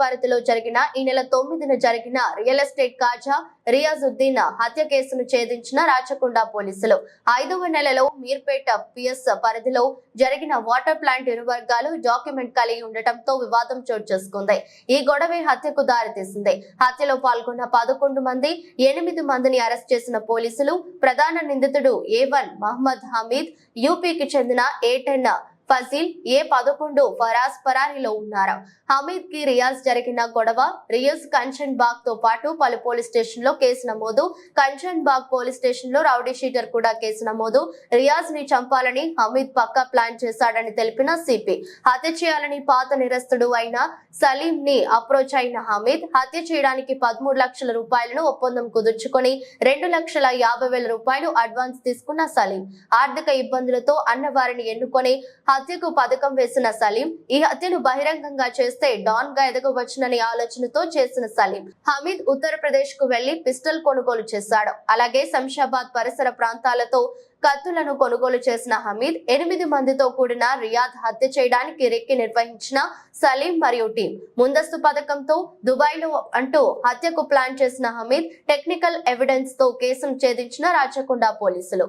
పరిధిలో జరిగిన ఈ నెల తొమ్మిదిన జరిగిన రియల్ ఎస్టేట్ కాజా రియాజుద్దీన్ హత్య కేసును ఛేదించిన రాచకొండ పోలీసులు. ఐదవ నెలలో మీర్పేట పిఎస్ పరిధిలో జరిగిన వాటర్ ప్లాంట్ ఇరు వర్గాలు డాక్యుమెంట్ కలిగి ఉండటంతో వివాదం చోటు చేసుకుంది. ఈ గొడవే హత్యకు దారితీసింది. హత్యలో పాల్గొన్న పదకొండు మంది ఎనిమిది మందిని అరెస్ట్ చేసిన పోలీసులు ప్రధాన నిందితుడు ఏ వన్ మహమ్మద్ హమీద్ యూపీకి చెందిన ఏ టెన్ ఫజీల్ ఏ పదకొండు ఫరాజ్ పరారీలో ఉన్నారు? హమీద్కి రియాజ్ జరిగిన గొడవ రియాజ్ కంచన్ బాగ్తో పాటు పలు పోలీస్ స్టేషన్లో కేసు నమోదు కంచన్ బాగ్ పోలీస్ స్టేషన్లో రౌడీ షీటర్ కూడా కేసు నమోదు రియాజ్ని చంపాలని హమీద్ పక్కా ప్లాన్ చేశాడని తెలిపిన సిపి. హత్య చేయాలని పాత నిరస్తుడు అయిన సలీం ని అప్రోచ్ అయిన హమీద్ హత్య చేయడానికి పదమూడు లక్షల రూపాయలను ఒప్పందం కుదుర్చుకొని రెండు లక్షల యాభై వేల రూపాయలు అడ్వాన్స్ తీసుకున్న సలీం. ఆర్థిక ఇబ్బందులతో అన్నవారిని ఎన్నుకొని హత్యకు పథకం వేసిన సలీం ఈ హత్యను బహిరంగంగా చేస్తే డాన్గా ఎదగవచ్చుననే ఆలోచనతో చేసిన సలీం. హమీద్ ఉత్తరప్రదేశ్కు వెళ్ళి పిస్టల్ కొనుగోలు చేశాడు. అలాగే శంషాబాద్ పరిసర ప్రాంతాలతో కత్తులను కొనుగోలు చేసిన హమీద్ ఎనిమిది మందితో కూడిన రియాద్ హత్య చేయడానికి రెక్కి నిర్వహించిన సలీం మరియు టీం. ముందస్తు పథకంతో దుబాయ్లో అంటూ హత్యకు ప్లాన్ చేసిన హమీద్ టెక్నికల్ ఎవిడెన్స్తో కేసును ఛేదించిన రాచకొండ పోలీసులు.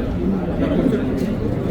何?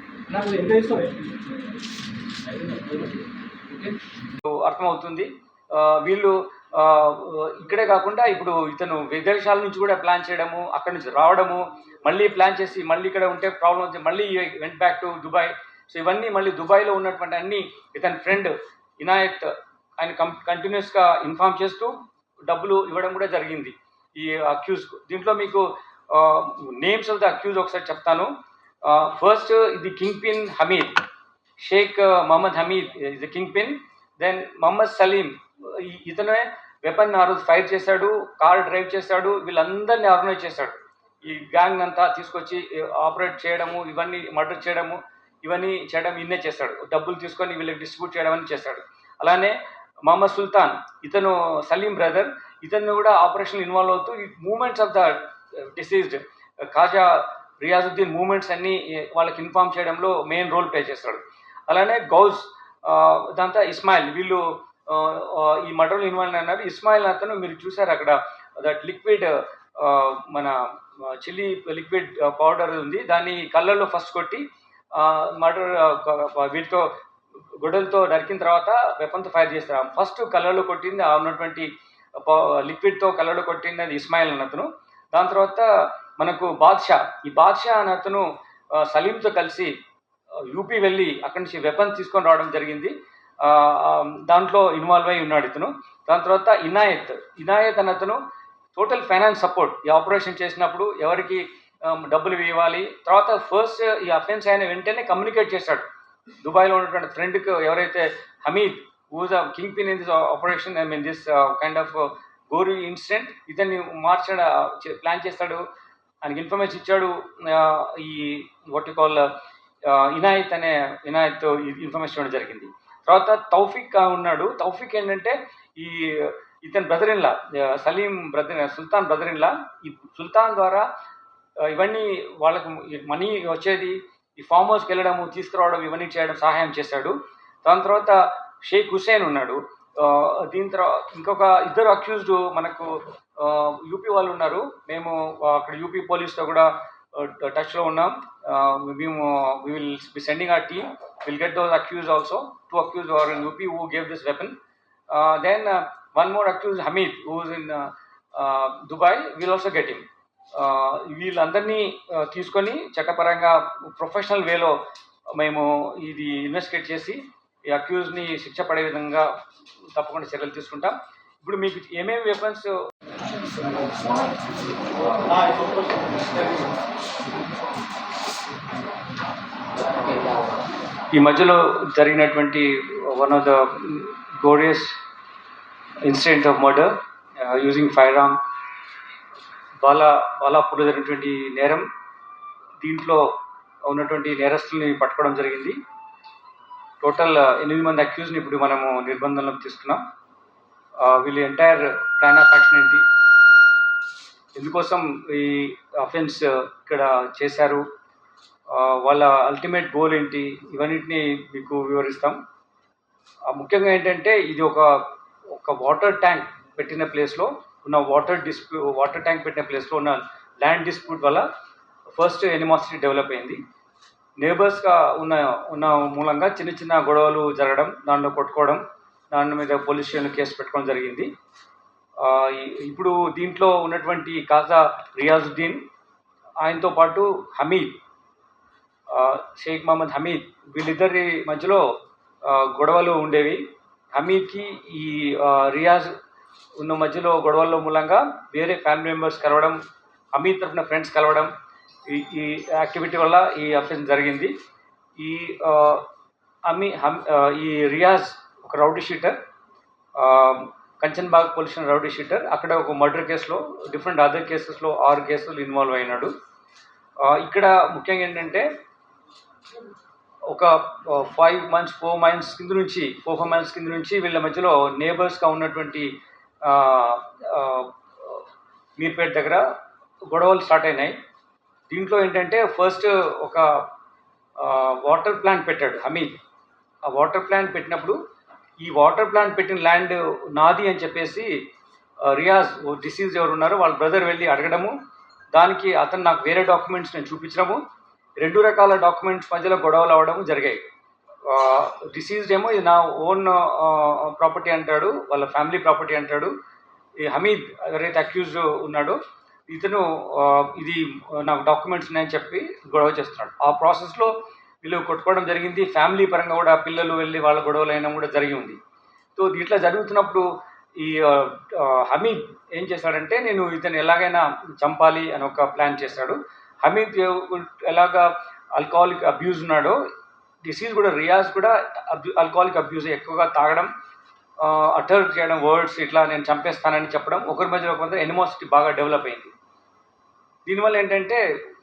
అర్థమవుతుంది. వీళ్ళు ఇక్కడే కాకుండా ఇప్పుడు ఇతను విదేశాల నుంచి కూడా ప్లాన్ చేయడము అక్కడి నుంచి రావడము మళ్ళీ ప్లాన్ చేసి మళ్ళీ ఇక్కడ ఉంటే ప్రాబ్లం వచ్చి మళ్ళీ went back to Dubai so ఇవన్నీ మళ్ళీ దుబాయ్లో ఉన్నటువంటి అన్ని ఇతని ఫ్రెండ్ ఇనాయత్ ఆయన కం కంటిన్యూస్గా ఇన్ఫామ్ చేస్తూ డబ్బులు ఇవ్వడం కూడా జరిగింది. ఈ అక్యూజ్ దీంట్లో మీకు నేమ్స్ ఆఫ్ ద అక్యూజ్ ఒకసారి చెప్తాను. ఫస్ట్ ఇది kingpin Hamid Sheikh Mohammed Hamid is the kingpin then Mohammed Saleem ఇతనే వెపన్ ఆ రోజు ఫైర్ చేశాడు కార్ డ్రైవ్ చేశాడు వీళ్ళందరినీ ఆర్గనైజ్ చేశాడు. ఈ గ్యాంగ్ అంతా తీసుకొచ్చి ఆపరేట్ చేయడము ఇవన్నీ మర్డర్ చేయడము ఇవన్నీ చేయడం ఇన్నే చేశాడు. డబ్బులు తీసుకొని వీళ్ళకి డిస్ట్రిబ్యూట్ చేయడం అని చేశాడు. అలానే మహమ్మద్ సుల్తాన్ ఇతను సలీం బ్రదర్ ఇతను కూడా ఆపరేషన్ ఇన్వాల్వ్ అవుతూ ఈ movements of the deceased Khaja Riyazuddin movements అన్ని వాళ్ళకి ఇన్ఫామ్ చేయడంలో మెయిన్ రోల్ ప్లే చేస్తాడు. అలానే గౌజ్ దాంతో ఇస్మాయిల్ వీళ్ళు ఈ మటర్లో ఇన్వాల్వ్ అన్నారు ఇస్మాయిల్ అతను మీరు చూసారు అక్కడ దట్ లిక్విడ్ మన చిల్లీ లిక్విడ్ పౌడర్ ఉంది. దాన్ని కళ్ళల్లో ఫస్ట్ కొట్టి మటర్ వీటితో గొడవలతో నరికిన తర్వాత వెపన్తో ఫైర్ చేస్తారు. ఫస్ట్ కళ్ళలో కొట్టింది ఆ ఉన్నటువంటి లిక్విడ్తో కళ్ళలో కొట్టింది అది ఇస్మాయిల్ అన్నతను దాని తర్వాత మనకు బాద్షా ఈ బాద్షా అనే అతను సలీంతో కలిసి యూపీ వెళ్ళి అక్కడి నుంచి వెపన్స్ తీసుకొని రావడం జరిగింది. దాంట్లో ఇన్వాల్వ్ అయి ఉన్నాడు ఇతను. దాని తర్వాత ఇనాయత్ ఇనాయత్ అనే అతను టోటల్ ఫైనాన్స్ సపోర్ట్ ఈ ఆపరేషన్ చేసినప్పుడు ఎవరికి డబ్బులు ఇవ్వాలి. తర్వాత ఫస్ట్ ఈ అఫెన్స్ అయిన వెంటనే కమ్యూనికేట్ చేశాడు దుబాయ్లో ఉన్నటువంటి ఫ్రెండ్కి ఎవరైతే Hamid who's kingpin in this operation I mean this kind of gory incident ఇతన్ని మార్చడం ప్లాన్ చేస్తాడు. ఆయనకి ఇన్ఫర్మేషన్ ఇచ్చాడు. ఈ వాట్ కాల్ ఇనాయత్ అనే ఇనాయత్ ఇన్ఫర్మేషన్ ఇవ్వడం జరిగింది. తర్వాత తౌఫిక్ ఉన్నాడు. తౌఫిక్ ఏంటంటే ఈ ఇతని brother in law Saleem brother Sultan brother in law ఈ సుల్తాన్ ద్వారా ఇవన్నీ వాళ్ళకు మనీ వచ్చేది. ఈ ఫామ్ హౌస్కి వెళ్ళడము తీసుకురావడం ఇవన్నీ చేయడం సహాయం చేశాడు. దాని తర్వాత షేక్ హుసేన్ ఉన్నాడు. దీని తర్వాత ఇంకొక ఇద్దరు అక్యూజ్డ్ మనకు యూపీ వాళ్ళు ఉన్నారు. మేము అక్కడ యూపీ పోలీస్తో కూడా టచ్లో ఉన్నాం. మేము we will be sending our team will get those accused also two accused are in UP who gave this weapon then one more accused Hamid who's in Dubai will also get him వీళ్ళందరినీ తీసుకొని చట్టపరంగా professional వేలో మేము ఇది investigate చేసి ఈ అక్యూజ్ని శిక్ష పడే విధంగా తప్పకుండా చర్యలు తీసుకుంటాం. ఇప్పుడు మీకు ఏమేమి వెపన్స్ ఈ మధ్యలో జరిగినటువంటి one of the gorious incident of murder using firearm Bala బాలాపూర్లో జరిగినటువంటి నేరం దీంట్లో ఉన్నటువంటి నేరస్తుల్ని పట్టుకోవడం జరిగింది. టోటల్ ఎనిమిది మంది అక్యూజ్ని ఇప్పుడు మనము నిర్బంధంలోకి తీసుకున్నాం. వీళ్ళ ఎంటైర్ ప్లాన్ ఆఫ్ యాక్షన్ ఏంటి? ఎందుకోసం ఈ అఫెన్స్ ఇక్కడ చేశారు? వాళ్ళ అల్టిమేట్ గోల్ ఏంటి? ఇవన్నిటిని మీకు వివరిస్తాం. ముఖ్యంగా ఏంటంటే ఇది ఒక ఒక వాటర్ ట్యాంక్ పెట్టిన ప్లేస్లో ఉన్న వాటర్ డిస్ప్యూ వాటర్ ట్యాంక్ పెట్టిన ప్లేస్లో ఉన్న ల్యాండ్ డిస్ప్యూట్ వల్ల ఫస్ట్ ఎనిమాసిటీ డెవలప్ అయింది. నేబర్స్గా ఉన్న ఉన్న మూలంగా చిన్న చిన్న గొడవలు జరగడం దాంట్లో కొట్టుకోవడం దాని మీద పోలీస్ స్టేషన్లో కేసు పెట్టుకోవడం జరిగింది. ఇప్పుడు దీంట్లో ఉన్నటువంటి కాజా రియాజుద్దీన్ ఆయనతో పాటు హమీద్ షేక్ మహమ్మద్ హమీద్ వీళ్ళిద్దరి మధ్యలో గొడవలు ఉండేవి. హమీద్కి ఈ రియాజ్ ఉన్న మధ్యలో గొడవల మూలంగా వేరే ఫ్యామిలీ మెంబర్స్ కలవడం హమీద్ తరఫున ఫ్రెండ్స్ కలవడం ఈ ఈ యాక్టివిటీ వల్ల ఈ అఫెన్స్ జరిగింది. ఈ ఆ, హమ్ ఈ రియాజ్ ఒక rowdy sheeter Kanchanbagh police rowdy sheeter అక్కడ ఒక మర్డర్ కేసులో డిఫరెంట్ అదర్ కేసెస్లో ఆరు కేసులు ఇన్వాల్వ్ అయినాడు. ఇక్కడ ముఖ్యంగా ఏంటంటే ఒక ఫైవ్ మంత్స్ ఫోర్ మంత్స్ కింద నుంచి ఫోర్ ఫైవ్ మంత్స్ కింద నుంచి వీళ్ళ మధ్యలో నేబర్స్గా ఉన్నటువంటి మీర్పేట దగ్గర గొడవలు స్టార్ట్ అయినాయి. దీంట్లో ఏంటంటే ఫస్ట్ ఒక వాటర్ ప్లాంట్ పెట్టాడు హమీద్. ఆ వాటర్ ప్లాంట్ పెట్టినప్పుడు ఈ వాటర్ ప్లాంట్ పెట్టిన ల్యాండ్ నాది అని చెప్పేసి రియాజ్ డిసీజ్ ఎవరు ఉన్నారో వాళ్ళ బ్రదర్ వెళ్ళి అడగడము. దానికి అతను నాకు వేరే డాక్యుమెంట్స్ నేను చూపించడము. రెండు రకాల డాక్యుమెంట్స్ మధ్యలో గొడవలు అవ్వడము జరిగాయి. డిసీజ్డ్ ఏమో ఇది నా ఓన్ ప్రాపర్టీ అంటాడు వాళ్ళ ఫ్యామిలీ ప్రాపర్టీ అంటాడు. ఈ హమీద్ ఎవరైతే అక్యూజ్ ఉన్నాడో ఇతను ఇది నాకు డాక్యుమెంట్స్ ఉన్నాయని చెప్పి గొడవ చేస్తున్నాడు. ఆ ప్రాసెస్లో వీళ్ళు కొట్టుకోవడం జరిగింది. ఫ్యామిలీ పరంగా కూడా పిల్లలు వెళ్ళి వాళ్ళ గొడవలు అయినా కూడా జరిగి ఉంది. సో ఇట్లా జరుగుతున్నప్పుడు ఈ హమీద్ ఏం చేశాడంటే నేను ఇతను ఎలాగైనా చంపాలి అని ఒక ప్లాన్ చేశాడు. హమీద్ ఎలాగా ఆల్కహాలిక్ అబ్యూజ్ ఉన్నాడో డిసీజ్ కూడా రియాజ్ కూడా అబ్యూ ఆల్కహాలిక్ అబ్యూజ్ ఎక్కువగా తాగడం అటర్ చేయడం వర్డ్స్ ఇట్లా నేను చంపేస్తానని చెప్పడం ఒకరి మధ్య ఒక ఎనిమోసిటీ బాగా డెవలప్ అయింది. దీనివల్ల ఏంటంటే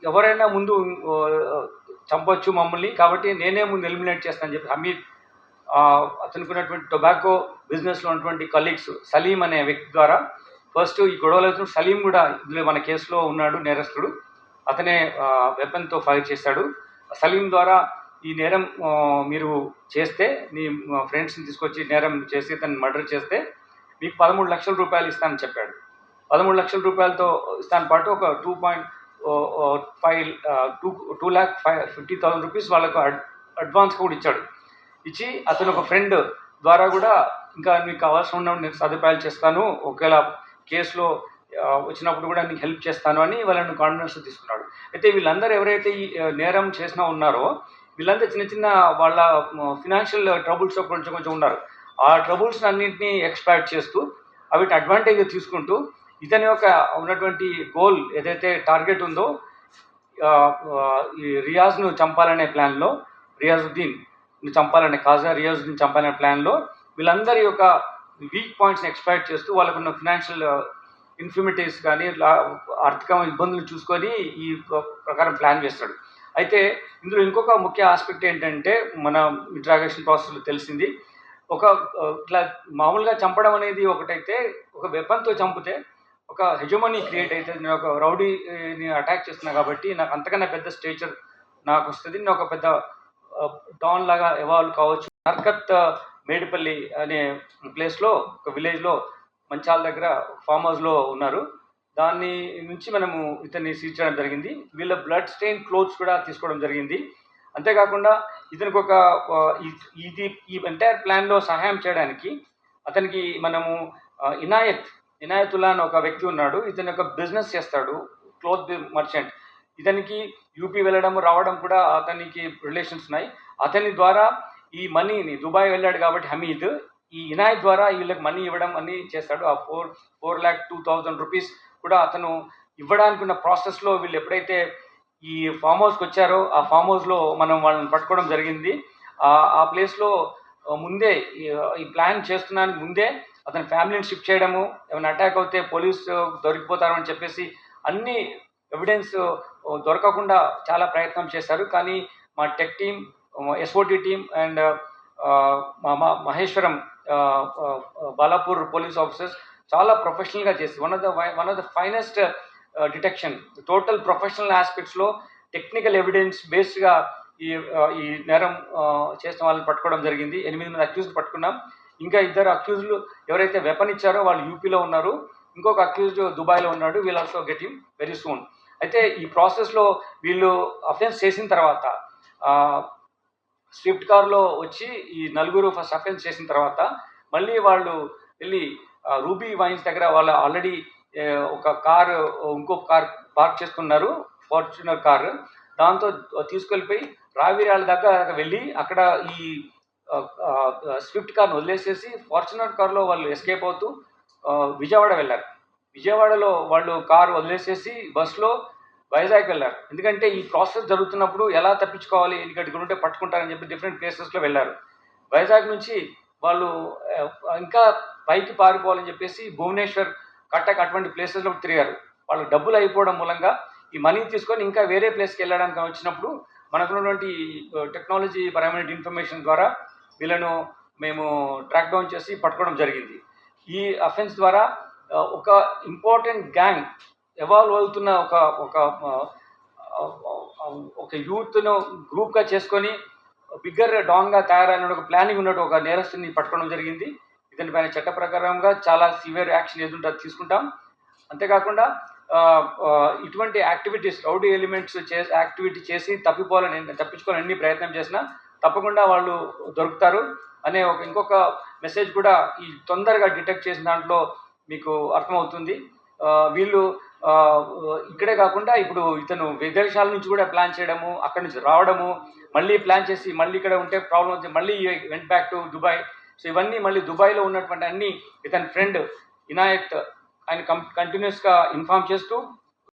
ఎవరైనా ముందు చంపొచ్చు మమ్మల్ని. కాబట్టి నేనే ముందు ఎలిమినేట్ చేస్తానని చెప్పి హమీద్ అతనికి ఉన్నటువంటి టొబాకో బిజినెస్లో ఉన్నటువంటి కలీగ్స్ సలీం అనే వ్యక్తి ద్వారా ఫస్ట్ ఈ గొడవలు అవుతున్న సలీం కూడా ఇందులో మన కేసులో ఉన్నాడు నేరస్తుడు. అతనే వెపన్తో ఫైర్ చేశాడు. సలీం ద్వారా ఈ నేరం మీరు చేస్తే మీ ఫ్రెండ్స్ని తీసుకొచ్చి నేరం చేసి తను మర్డర్ చేస్తే మీకు పదమూడు లక్షల రూపాయలు ఇస్తానని చెప్పాడు. పదమూడు లక్షల రూపాయలతో దాని పాటు ఒక two point five two two lakh five fifty thousand rupees వాళ్ళకు అడ్ అడ్వాన్స్ కూడా ఇచ్చాడు. ఇచ్చి అతను ఒక ఫ్రెండ్ ద్వారా కూడా ఇంకా మీకు కావాల్సిన ఉన్న నేను సదుపాయాలు చేస్తాను ఒకవేళ కేసులో వచ్చినప్పుడు కూడా నీకు హెల్ప్ చేస్తాను అని వాళ్ళని కాన్ఫిడెన్స్ తీసుకున్నాడు. అయితే వీళ్ళందరూ ఎవరైతే ఈ నేరం చేసినా ఉన్నారో వీళ్ళందరూ చిన్న చిన్న వాళ్ళ ఫినాన్షియల్ ట్రబుల్స్ కొంచెం కొంచెం ఉన్నారు. ఆ ట్రబుల్స్ అన్నింటినీ ఎక్స్పాక్ట్ చేస్తూ అవిటి అడ్వాంటేజ్ తీసుకుంటూ ఇతని యొక్క ఉన్నటువంటి గోల్ ఏదైతే టార్గెట్ ఉందో ఈ రియాజ్ను చంపాలనే ప్లాన్లో రియాజుద్దీన్ చంపాలనే కాజా రియాజుద్దీన్ చంపాలనే ప్లాన్లో వీళ్ళందరి యొక్క వీక్ పాయింట్స్ని ఎక్స్పైర్ చేస్తూ వాళ్ళకున్న ఫినాన్షియల్ ఇన్ఫిమిటీస్ కానీ ఆర్థిక ఇబ్బందులు చూసుకొని ఈ ప్రకారం ప్లాన్ చేస్తాడు. అయితే ఇందులో ఇంకొక ముఖ్య ఆస్పెక్ట్ ఏంటంటే మన ఇంట్రాగేషన్ ప్రాసెస్లో తెలిసింది. ఒక ఇట్లా మామూలుగా చంపడం అనేది ఒకటైతే ఒక వెపన్తో చంపితే ఒక హెజమనీ క్రియేట్ అవుతుంది నేను ఒక రౌడీని అటాక్ చేస్తున్నా కాబట్టి నాకు అంతకన్నా పెద్ద స్టేచర్ నాకు వస్తుంది. నేను ఒక పెద్ద టౌన్ లాగా ఎవాల్వ్ కావచ్చు. నర్కత్ మేడిపల్లి అనే ప్లేస్లో ఒక విలేజ్లో మంచాల దగ్గర ఫామ్ హౌస్లో ఉన్నారు. దాన్ని నుంచి మనము ఇతన్ని సీజ్ చేయడం జరిగింది. వీళ్ళ బ్లడ్ స్టెయిన్ క్లోత్స్ కూడా తీసుకోవడం జరిగింది. అంతేకాకుండా ఇతనికి ఒక ఇది ఈ ఎంటైర్ ప్లాన్లో సహాయం చేయడానికి అతనికి మనము ఇనాయత్ ఇనాయతుల్లా అని ఒక వ్యక్తి ఉన్నాడు. ఇతను ఒక బిజినెస్ చేస్తాడు. Cloth merchant. ఇతనికి యూపీ వెళ్ళడం రావడం కూడా అతనికి రిలేషన్స్ ఉన్నాయి. అతని ద్వారా ఈ మనీని దుబాయ్ వెళ్ళాడు కాబట్టి హమీద్ ఈ ఇనాయత్ ద్వారా వీళ్ళకి మనీ ఇవ్వడం అని చేస్తాడు. ఆ four four lakh two thousand rupees కూడా అతను ఇవ్వడానికి ఉన్న ప్రాసెస్లో వీళ్ళు ఎప్పుడైతే ఈ ఫామ్ హౌస్కి వచ్చారో ఆ ఫామ్ హౌస్లో మనం వాళ్ళని పట్టుకోవడం జరిగింది. ఆ ప్లేస్లో ముందే ఈ- ఈ ప్లాన్ చేస్తున్నానికి ముందే అతని ఫ్యామిలీని షిఫ్ట్ చేయడము ఏమైనా అటాక్ అవుతే పోలీస్ దొరికిపోతారని చెప్పేసి అన్ని ఎవిడెన్స్ దొరకకుండా చాలా ప్రయత్నం చేశారు. కానీ మా tech team SOT team and మా మా మహేశ్వరం బాలాపూర్ పోలీస్ ఆఫీసర్స్ చాలా ప్రొఫెషనల్గా చేసి one of the one of the finest detection total professional ఆస్పెక్ట్స్లో technical evidence బేస్డ్గా ఈ ఈ నేరం చేసిన వాళ్ళని పట్టుకోవడం జరిగింది. ఎనిమిది మంది అక్యూజ్ పట్టుకున్నాం. ఇంకా ఇద్దరు అక్యూజ్లు ఎవరైతే వెపన్ ఇచ్చారో వాళ్ళు యూపీలో ఉన్నారు. ఇంకొక అక్యూజ్డ్ దుబాయ్లో ఉన్నాడు. We'll also get him very soon అయితే ఈ ప్రాసెస్లో వీళ్ళు అఫెన్స్ చేసిన తర్వాత స్విఫ్ట్ కార్లో వచ్చి ఈ నలుగురు ఫస్ట్ అఫెన్స్ చేసిన తర్వాత మళ్ళీ వాళ్ళు వెళ్ళి రూబీ వైన్స్ దగ్గర వాళ్ళు ఆల్రెడీ ఒక కార్ ఇంకొక కార్ పార్క్ చేసుకున్నారు. Fortuner car. దాంతో తీసుకెళ్ళిపోయి రావిరాల దాకా వెళ్ళి అక్కడ ఈ స్విఫ్ట్ కార్ను వదిలేసేసి ఫార్చునర్ కార్లో వాళ్ళు ఎస్కేప్ అవుతూ విజయవాడ వెళ్ళారు. విజయవాడలో వాళ్ళు కారు వదిలేసేసి బస్సులో వైజాగ్ వెళ్ళారు. ఎందుకంటే ఈ ప్రాసెస్ జరుగుతున్నప్పుడు ఎలా తప్పించుకోవాలి ఎందుకంటే ఇక్కడ ఉంటే పట్టుకుంటారని చెప్పి డిఫరెంట్ ప్లేసెస్లో వెళ్ళారు. వైజాగ్ నుంచి వాళ్ళు ఇంకా పైకి పారిపోవాలని చెప్పేసి భువనేశ్వర్ కట్టక్ అటువంటి ప్లేసెస్లో తిరిగారు. వాళ్ళు డబ్బులు అయిపోవడం మూలంగా ఈ మనీ తీసుకొని ఇంకా వేరే ప్లేస్కి వెళ్ళడానికి వచ్చినప్పుడు మనకున్నటువంటి టెక్నాలజీ పరమైన ఇన్ఫర్మేషన్ ద్వారా వీళ్ళను మేము ట్రాక్ డౌన్ చేసి పట్టుకోవడం జరిగింది. ఈ అఫెన్స్ ద్వారా ఒక ఇంపార్టెంట్ గ్యాంగ్ ఎవాల్వ్ అవుతున్న ఒక ఒక ఒక యూత్ను గ్రూప్గా చేసుకొని బిగ్గర్ డాంగ్గా తయారైన ఒక ప్లానింగ్ ఉన్నట్టు ఒక నేరస్తుని పట్టుకోవడం జరిగింది. ఇతని పైన చట్ట ప్రకారంగా చాలా సివియర్ యాక్షన్ ఏదుంటే తీసుకుంటాం. అంతేకాకుండా ఇటువంటి యాక్టివిటీస్ రౌడీ ఎలిమెంట్స్ చే యాక్టివిటీ చేసి తప్పిపోవాలని తప్పించుకోవాలని ఎన్ని ప్రయత్నం చేసినా తప్పకుండా వాళ్ళు దొరుకుతారు. అనే ఒక ఇంకొక మెసేజ్ కూడా ఈ తొందరగా డిటెక్ట్ చేసిన దాంట్లో మీకు అర్థమవుతుంది. వీళ్ళు ఇక్కడే కాకుండా ఇప్పుడు ఇతను విదేశాల నుంచి కూడా ప్లాన్ చేయడము అక్కడి నుంచి రావడము మళ్ళీ ప్లాన్ చేసి మళ్ళీ ఇక్కడ ఉంటే ప్రాబ్లం వచ్చి మళ్ళీ went back to Dubai so ఇవన్నీ మళ్ళీ దుబాయ్లో ఉన్నటువంటి అన్ని ఇతని ఫ్రెండ్ వినాయక్ ఆయన కం కంటిన్యూస్గా ఇన్ఫామ్ చేస్తూ